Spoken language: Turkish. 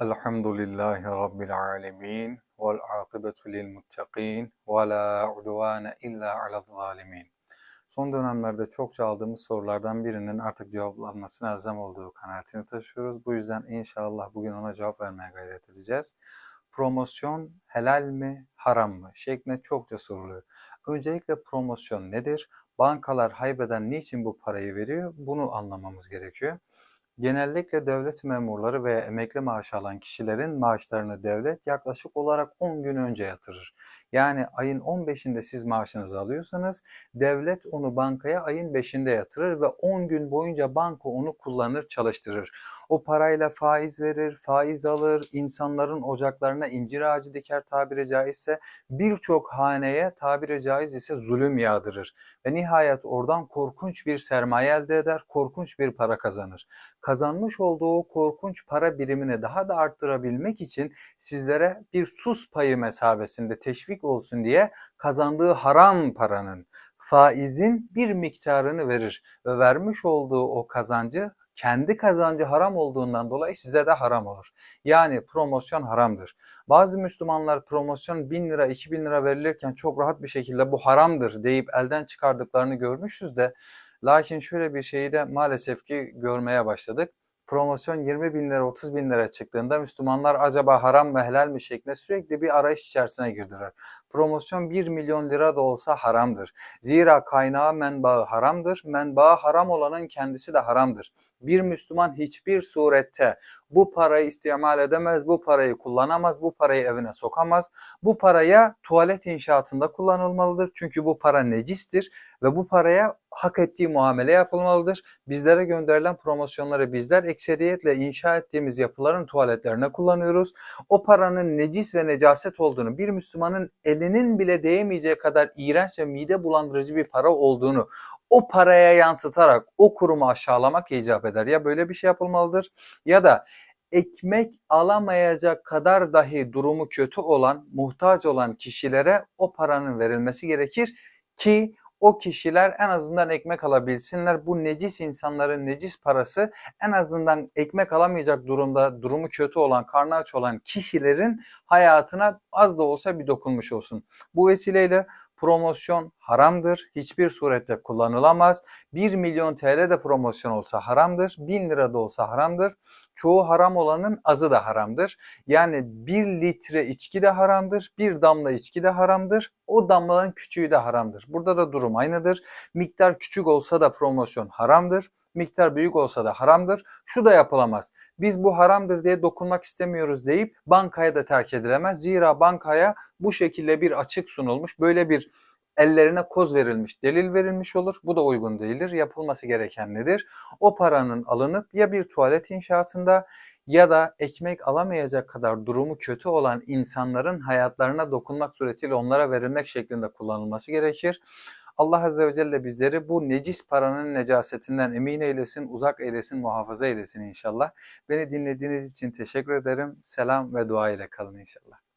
Elhamdülillahi Rabbil alemin. Vel akibetu lil muttaqin. Ve la udvane illa alel zalimin. Son dönemlerde çokça aldığımız sorulardan birinin artık cevaplanmasına elzem olduğu kanaatini taşıyoruz. Bu yüzden inşallah bugün ona cevap vermeye gayret edeceğiz. Promosyon helal mi, haram mı? şeklinde çokça soruluyor. Öncelikle promosyon nedir? Bankalar haybeden niçin bu parayı veriyor? Bunu anlamamız gerekiyor. Genellikle devlet memurları veya emekli maaşı alan kişilerin maaşlarını devlet yaklaşık olarak 10 gün önce yatırır. Yani ayın 15'inde siz maaşınızı alıyorsanız devlet onu bankaya ayın 5'inde yatırır ve 10 gün boyunca banka onu kullanır, çalıştırır. O parayla faiz verir, faiz alır, insanların ocaklarına incir ağacı diker tabiri caizse birçok haneye tabiri caiz ise zulüm yağdırır. Ve nihayet oradan korkunç bir sermaye elde eder, korkunç bir para kazanır. Kazanmış olduğu korkunç para birimini daha da arttırabilmek için sizlere bir sus payı mesabesinde teşvik olsun diye kazandığı haram paranın, faizin bir miktarını verir ve vermiş olduğu o kazancı kendi kazancı haram olduğundan dolayı size de haram olur. Yani promosyon haramdır. Bazı Müslümanlar promosyon 1000 lira 2000 lira verilirken çok rahat bir şekilde bu haramdır deyip elden çıkardıklarını görmüşüz de lakin şöyle bir şeyi de maalesef ki görmeye başladık promosyon 20 bin lira 30 bin lira çıktığında Müslümanlar acaba haram mı helal mi şeklinde sürekli bir arayış içerisine girdiler. Promosyon 1 milyon lira da olsa haramdır. Zira kaynağı menbaı haramdır. Menbaı haram olanın kendisi de haramdır. Bir Müslüman hiçbir surette bu parayı istimal edemez, bu parayı kullanamaz, bu parayı evine sokamaz. Bu paraya tuvalet inşaatında kullanılmalıdır. Çünkü bu para necistir ve bu paraya hak ettiği muamele yapılmalıdır. Bizlere gönderilen promosyonları bizler ekseriyetle inşa ettiğimiz yapıların tuvaletlerine kullanıyoruz. O paranın necis ve necaset olduğunu, bir Müslümanın elinin bile değemeyeceği kadar iğrenç ve mide bulandırıcı bir para olduğunu o paraya yansıtarak o kurumu aşağılamak icap eder. Ya böyle bir şey yapılmalıdır ya da ekmek alamayacak kadar dahi durumu kötü olan, muhtaç olan kişilere o paranın verilmesi gerekir ki o kişiler en azından ekmek alabilsinler. Bu necis insanların necis parası en azından ekmek alamayacak durumda durumu kötü olan, karnı aç olan kişilerin hayatına az da olsa bir dokunmuş olsun. Bu vesileyle promosyon haramdır. Hiçbir surette kullanılamaz. 1 milyon TL de promosyon olsa haramdır. 1000 lira da olsa haramdır. Çoğu haram olanın azı da haramdır. Yani 1 litre içki de haramdır. Bir damla içki de haramdır. O damlanın küçüğü de haramdır. Burada da durum aynıdır. Miktar küçük olsa da promosyon haramdır miktar büyük olsa da haramdır. Şu da yapılamaz. Biz bu haramdır diye dokunmak istemiyoruz deyip bankaya da terk edilemez. Zira bankaya bu şekilde bir açık sunulmuş. Böyle bir ellerine koz verilmiş, delil verilmiş olur. Bu da uygun değildir. Yapılması gereken nedir? O paranın alınıp ya bir tuvalet inşaatında ya da ekmek alamayacak kadar durumu kötü olan insanların hayatlarına dokunmak suretiyle onlara verilmek şeklinde kullanılması gerekir. Allah Azze ve Celle bizleri bu necis paranın necasetinden emin eylesin, uzak eylesin, muhafaza eylesin inşallah. Beni dinlediğiniz için teşekkür ederim. Selam ve dua ile kalın inşallah.